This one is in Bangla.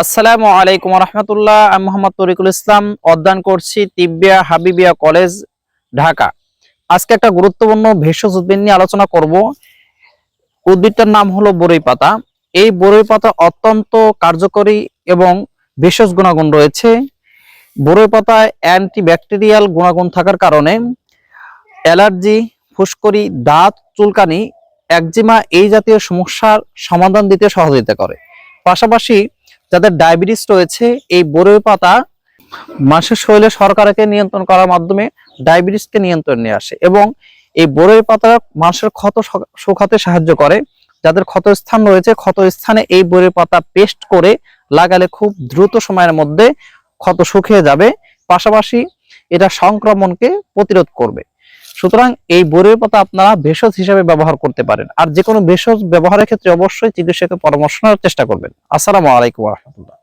আসসালামু আলাইকুম রহমতুল্লাহ আমি মোহাম্মদ তরিকুল ইসলাম, অধ্যয়ন করছি তিব্বিয়া হাবিবিয়া কলেজ, ঢাকা। আজকে একটা গুরুত্বপূর্ণ ভেষজ উদ্ভিদ নিয়ে আলোচনা করব। উদ্ভিদটার নাম হলো বরই পাতা। এই বরই পাতা অত্যন্ত কার্যকরী এবং ভেষজ গুণাগুণ রয়েছে। বরই পাতায় অ্যান্টিব্যাকটেরিয়াল গুণাগুণ থাকার কারণে অ্যালার্জি ফুসকরি দাঁত, চুলকানি, একজিমা এই জাতীয় সমস্যার সমাধান দিতে সহযোগিতা করে। পাশাপাশি যাদের ডায়াবেটিস রয়েছে, এই বরই পাতা মানুষের শরীরে শর্করাকে নিয়ন্ত্রণ করার মাধ্যমে ডায়াবেটিসকে নিয়ন্ত্রণ নিয়ে আসে এবং এই বরই পাতা মানুষের ক্ষত শুকাতে সাহায্য করে। যাদের ক্ষত স্থান রয়েছে ক্ষত স্থানে এই বরই পাতা পেস্ট করে লাগালে খুব দ্রুত সময়ের মধ্যে ক্ষত শুকিয়ে যাবে। পাশাপাশি এটা সংক্রমণকে প্রতিরোধ করবে। সুতরাং এই বরের পাতা আপনারা ভেষজ হিসেবে ব্যবহার করতে পারেন। আর যে কোনো ভেষজ ব্যবহারের ক্ষেত্রে অবশ্যই চিকিৎসকের পরামর্শ নেওয়ার চেষ্টা করবেন। আসসালামু আলাইকুম রহমতুল্লাহ।